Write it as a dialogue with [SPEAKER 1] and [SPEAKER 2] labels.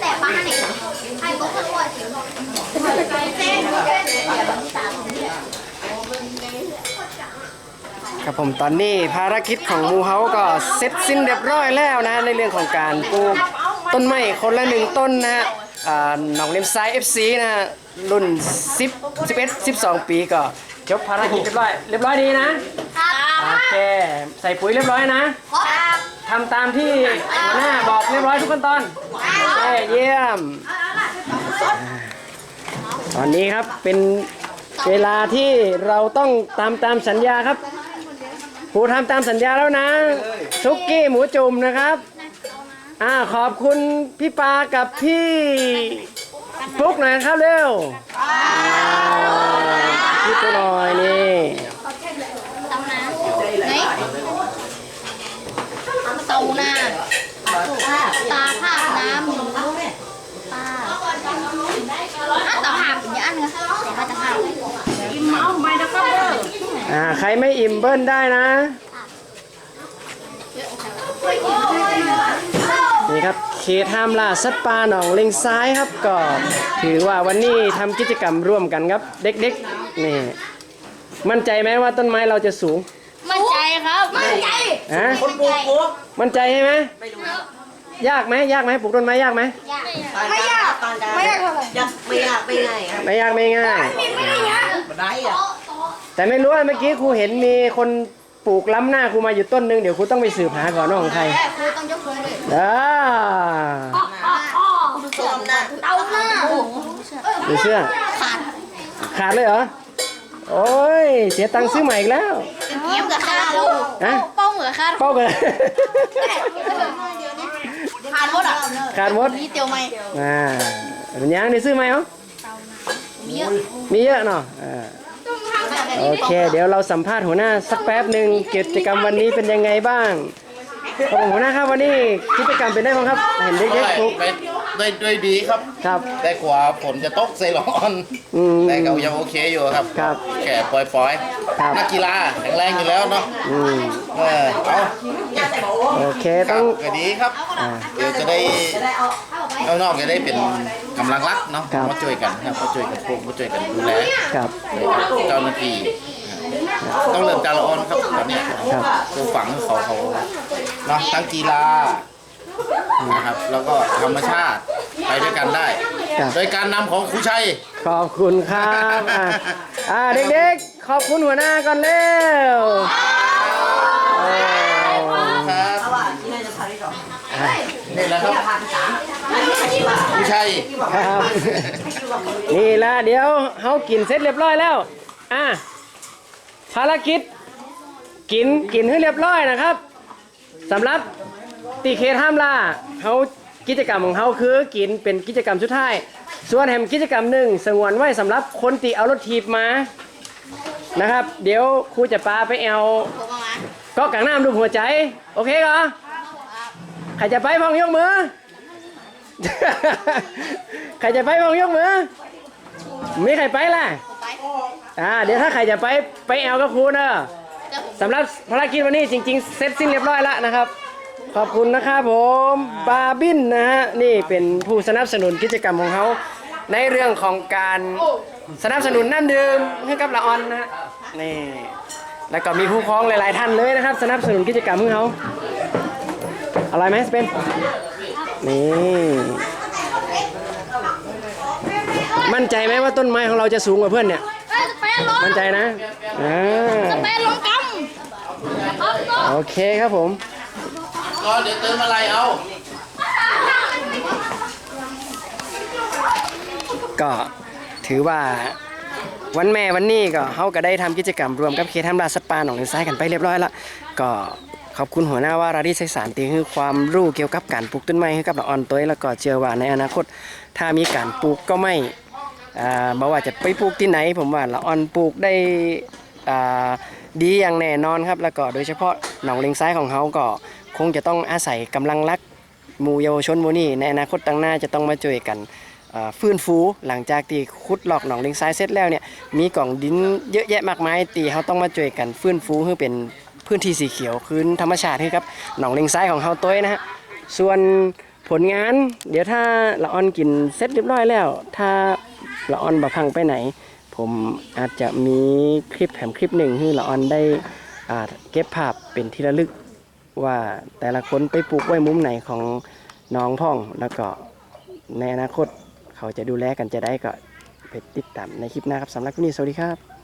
[SPEAKER 1] แต่ป้าเนี่ยไอ้ก็คือว่าเสีย
[SPEAKER 2] ครับผมตอนนี้ภารกิจของมูเฮาก็เสร็จสิ้นเรียบร้อยแล้วนะในเรื่องของการปลูก ต้นไม้คนละหนึ่งต้นนะฮะอ่าหนองเลมซ้าย FC นะฮะรุ่น 10 11 12 ปีก็จบภารกิจเรียบร้อยเรียบร้อยดีนะโอเคใส่ปุ๋ยเรียบร้อยนะทำตามที่หัวหน้าบอกเรียบร้อยทุกขั้นตอนโอเคเยี่ยม ตอนนี้ครับเป็นเวลาที่เราต้องตามตามสัญญาครับผู้ทำตามสัญญาแล้วนะซุกกี้หมูจุ่มนะครับ อ่าขอบคุณพี่ปากับพี่ปุ๊กหน่อยครับเร็วพี่ตัวน่อยนี่
[SPEAKER 1] เตานาไหนเตานาตาภาพน้ำหมูปลาถ้าตาภาพอย่างนี้อันนึงแต่ถ้าจะภาพ
[SPEAKER 2] อ่าใครไม่อิ่มเบิ้ลได้นะ ครับเขตห้ามล่าสัตว์ป่าหนองเลงซ้ายครับก็ถือว่าวันนี้ทำกิจกรรมร่วมกันครับ เด็กๆนี่มั่นใจไหมว่าต้นไม้เราจะสูง
[SPEAKER 1] มั่นใจครับมั่นใจ
[SPEAKER 2] ฮะ
[SPEAKER 1] คนปลูกปลูก
[SPEAKER 2] มั่นใจใช่ไหมยากไหมยากไหมปลูกต้นไม้ยากไหม
[SPEAKER 1] ไม่ยาก
[SPEAKER 3] ตอนการไม่ยากเท่าไหร่ไม่ยากไม่ง่ายครับ
[SPEAKER 2] ไม่ยากไม่ง่าย
[SPEAKER 3] บันไดอะ
[SPEAKER 2] แต่ไม่รู้ว่าเมื่อกี้ครูเห็นมีคน ปลูกล้ำหน้าครูมาอยู่ต้นหนึงเดี๋ยวครูต้องไปสืบหาก่อนว่าของใคร
[SPEAKER 1] แต่ครูต้องยกมือเลย
[SPEAKER 2] อ่า
[SPEAKER 3] ตัวอำนาจ
[SPEAKER 1] เตาหน้าโอ้โห
[SPEAKER 2] ดูเสื้อ
[SPEAKER 1] ขาด
[SPEAKER 2] ขาดเลยเหรอโอ้ยเสียตังค์ซื้อใหม่อีกแล้ว
[SPEAKER 1] เกี้ยมกับขาดแล้ว
[SPEAKER 2] ฮะ
[SPEAKER 1] เป้าเหมือขาด
[SPEAKER 2] เป้ากัน
[SPEAKER 1] ขาดหมดอะ
[SPEAKER 2] ขาดหมด
[SPEAKER 1] มีเตียวไหม
[SPEAKER 2] อ่าเป็นยังได้ซื้อไหมเหรอ
[SPEAKER 1] มีเยอะ
[SPEAKER 2] มีเยอะเนาะอ่า โอเค เดี๋ยวเราสัมภาษณ์หัวหน้าสักแป๊บหนึ่งกิจกรรมวันนี้เป็นยังไงบ้างครับผมหัวหน้าครับวันนี้กิจกรรมเป็นได้บ้างครับ เห็นเด็กๆทุก
[SPEAKER 4] ไปได้ด้วยดีครับ
[SPEAKER 2] ครับ
[SPEAKER 4] แต่กว่าฝนจะตกใส่ร้อน
[SPEAKER 2] อืม
[SPEAKER 4] แต่ก็ยังโอเคอยู่ครับ
[SPEAKER 2] ครับ
[SPEAKER 4] แก่ปล่อย
[SPEAKER 2] ครับ
[SPEAKER 4] ๆนักกีฬาแข็งแรงอยู่แล้วเนาะ
[SPEAKER 2] อืม
[SPEAKER 4] เออเอา
[SPEAKER 2] โอเค
[SPEAKER 4] ครั
[SPEAKER 2] ต้อบง
[SPEAKER 4] ก็ดีครับเดี๋ยวจะได้ ข้างนอกจะได้เป็นกำลังรักเนาะ
[SPEAKER 2] ครับ
[SPEAKER 4] มาช่วยกันครับมาช่วยกันปลูกมาช่วยกันดูแล
[SPEAKER 2] ครับ
[SPEAKER 4] เจ้าหน้าที่ต้องเริ่มจากละอ่อนครับตอนเนี้ย
[SPEAKER 2] ครับ
[SPEAKER 4] ตัวฝังเขาเขาเนาะทั้งกีฬานะครับ แล้วก็ธรรมชาติไปด้วยกันได้
[SPEAKER 2] ครับ
[SPEAKER 4] โดยการนำของครูชัย
[SPEAKER 2] ขอบคุณครับอ่าอ่าเด็กๆ ขอบคุณหัวหน้าก่อนเร็วโอ้
[SPEAKER 4] ครับ
[SPEAKER 3] ว่าที่ นั่นจะพาไปก่อน
[SPEAKER 4] นี่แหละครับครูชัย
[SPEAKER 2] ครับ นี่ละเดี๋ยวเฮากินเสร็จเรียบร้อยแล้ว อะภารกิจ กินกินให้เรียบร้อยนะครับสำหรับตีเคห้ามล่าเฮากิจกรรมของเฮาคือกินเป็นกิจกรรมสุดท้าย ส่วนแหมกิจกรรมหนึ่งสงวนไว้สำหรับคนตีเอารถทีบมานะครับ เดี๋ยวครูจะปาไปเอา
[SPEAKER 1] ผมมา
[SPEAKER 2] ก็กลางน้ำรูปหัวใจ โอเคเหรอ ใครจะไปพองยกมือ ใครจะไปพองยกมือ มีใครไปล่ะอ่าเดี๋ยวถ้าใครจะไปไปแอลก็ครูเนอะสำหรับภารกิจวันนี้จริง ๆ เสร็จสิ้นเรียบร้อยแล้วนะครับ ขอบคุณนะครับผมบาบินนะฮะนี่เป็นผู้สนับสนุนกิจกรรมของเขาในเรื่องของการสนับสนุนน้ำดื่มให้กับละออนนะฮะนี่แล้วก็มีผู้พ้องหลาย ๆ ท่านเลยนะครับ สนับสนุนกิจกรรมของเขา อร่อยไหมสเปนนี่มั่นใจไหมว่าต้นไม้ของเราจะสูงกว่าเพื่อนเนี่ย
[SPEAKER 1] เอ้ยสเปนลง
[SPEAKER 2] มั่นใจนะอ่า
[SPEAKER 1] สเปนลงกำครับก็
[SPEAKER 2] โอเคครับผม
[SPEAKER 4] ก็เดี๋ยวเติมอะไรเอา
[SPEAKER 2] ก็ถือว่าวันแม่วันนี้ก็เขาก็ได้ทำกิจกรรมรวมกับเคทำราสปาหนองเลนซ้ายกันไปเรียบร้อยแล้วก็ ขอบคุณหัวหน้าว่าราดิไซสารตีคือความรู้เกี่ยวกับการปลูกต้นไม้ให้กับละออนตัวแล้วก็เชื่อว่าในอนาคต ถ้ามีการปลูกก็ไม่อ่าบ่ว่าจะไปปลูกที่ไหน ผมว่าละออนปลูกได้ดีอย่างแน่นอนครับ แล้วก็โดยเฉพาะหนองเลงซ้ายของเขาก็คงจะต้องอาศัยกำลังรักหมู่เยาวชนหมู่นี้ในอนาคตตั้างหน้าจะต้องมาช่วยกันฟื้นฟูหลังจากที่ขุดหลอกหนองเลงซ้ายเสร็จแล้วเนี่ยมีกล่องดินเยอะแยะมากมายตีเขาต้องมาช่วยกันฟื้นฟูให้เป็น พื้นที่สีเขียวคืนธรรมชาติให้ครับหนองเลงซ้ายของเขาต้ยนะฮะส่วนผลงาน เดี๋ยวถ้าละออนกินเสร็จเรียบร้อยแล้ว ถ้าละออนบะพังไปไหน ผมอาจจะมีคลิปแถมคลิปหนึ่งให้ละออนได้เก็บภาพเป็นที่ระลึก ว่าแต่ละคนไปปลูกไว้มุมไหนของน้องพ่องแล้วก็ในอนาคตเขาจะดูแลกันจะได้ก็ไปติดตามในคลิปหน้าครับสำหรับคลิปนี้สวัสดีครับ